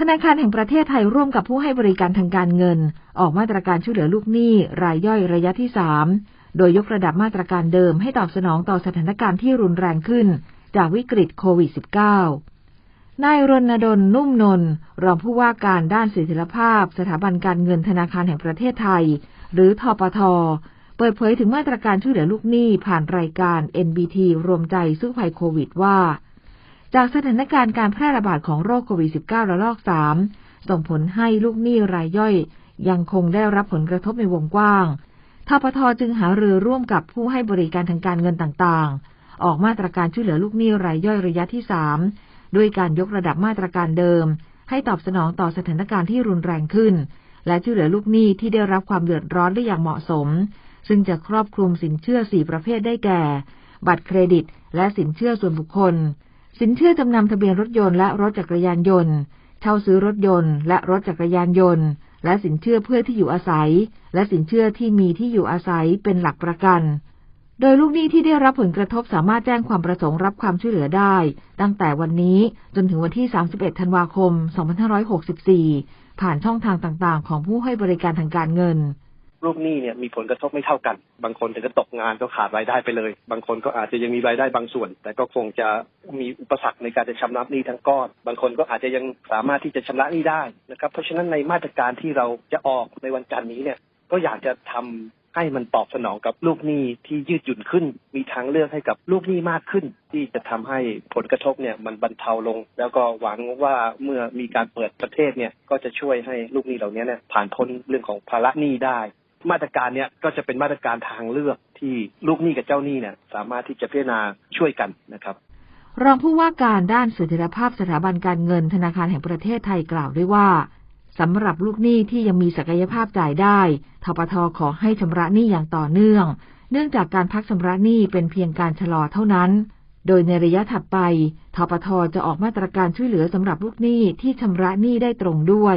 ธนาคารแห่งประเทศไทยร่วมกับผู้ให้บริการทางการเงิน ออกมาตรการช่วยเหลือลูกหนี้ รายย่อยระยะที่สามโดยยกระดับมาตรการเดิมให้ตอบสนองต่อสถานการณ์ที่รุนแรงขึ้น จากวิกฤตโควิด -19 นายรณดลนุ่มนนรองผู้ว่าการด้านสถียรภาพ สถาบันการเงินธนาคารแห่งประเทศไทย หรือทปทเปิดเผยถึงมาตรการช่วยเหลือลูกหนี้ผ่านรายการ NBT รวมใจสู้ภัยโควิดว่า จากสถานการณ์การแพร่ระบาดของโรคโควิด -19 ระลอก 3 ส่งผลให้ลูกหนี้รายย่อย ยังคงได้รับผลกระทบในวงกว้างทปทจึงหารือร่วมกับผู้ให้บริการทางการเงินต่างๆ ออกมาตรการช่วยเหลือลูกหนี้รายย่อยระยะที่สามด้วยการยกระดับมาตรการเดิม ให้ตอบสนองต่อสถานการณ์ที่รุนแรงขึ้น และช่วยเหลือลูกหนี้ที่ได้รับความเดือดร้อนได้อย่างเหมาะสม ซึ่งจะครอบคลุมสินเชื่อสี่ประเภทได้แก่ บัตรเครดิต และสินเชื่อส่วนบุคคล สินเชื่อจำนำทะเบียนรถยนต์และรถจักรยานยนต์ เช่าซื้อรถยนต์และรถจักรยานยนต์ และสินเชื่อเพื่อที่อยู่อาศัย และสินเชื่อที่มีที่อยู่อาศัยเป็นหลักประกัน โดยลูกหนี้ที่ได้รับผลกระทบสามารถแจ้งความประสงค์รับความช่วยเหลือได้ ตั้งแต่วันนี้จนถึงวันที่ 31 ธันวาคม 2564 ผ่านช่องทางต่างๆ ของผู้ให้บริการทางการเงิน ลูกหนี้เนี่ยมีผลกระทบไม่เท่ากัน บางคนถึงจะตกงานก็ขาดรายได้ไปเลย บางคนก็อาจจะยังมีรายได้บางส่วน แต่ก็คงจะมีอุปสรรคในการจะชำระหนี้ทั้งก้อน บางคนก็อาจจะยังสามารถที่จะชำระหนี้ได้นะครับ เพราะฉะนั้นในมาตรการที่เราจะออกในวันจันทร์นี้เนี่ยก็อยากจะทำให้มันตอบสนองกับลูกหนี้ที่ยืดหยุ่นขึ้น มีทางเลือกให้กับลูกหนี้มากขึ้น ที่จะทำให้ผลกระทบเนี่ยมันบรรเทาลง แล้วก็หวังว่าเมื่อมีการเปิดประเทศเนี่ยก็จะช่วยให้ลูกหนี้เหล่านี้เนี่ยผ่านพ้นเรื่องของภาระหนี้ได้ มาตรการเนี่ยก็จะเป็นมาตรการทางเลือกที่ลูกหนี้กับเจ้าหนี้เนี่ย สามารถที่จะพิจารณาช่วยกันนะครับ รองผู้ว่าการด้านเสถียรภาพสถาบันการเงินธนาคารแห่งประเทศไทยกล่าวด้วยว่าสำหรับลูกหนี้ที่ยังมีศักยภาพจ่ายได้ทปทขอให้ชำระหนี้อย่างต่อเนื่อง เนื่องจากการพักชำระหนี้เป็นเพียงการชะลอเท่านั้น โดยในระยะถัดไปทปทจะออกมาตรการช่วยเหลือสำหรับลูกหนี้ที่ชำระหนี้ได้ตรงด้วย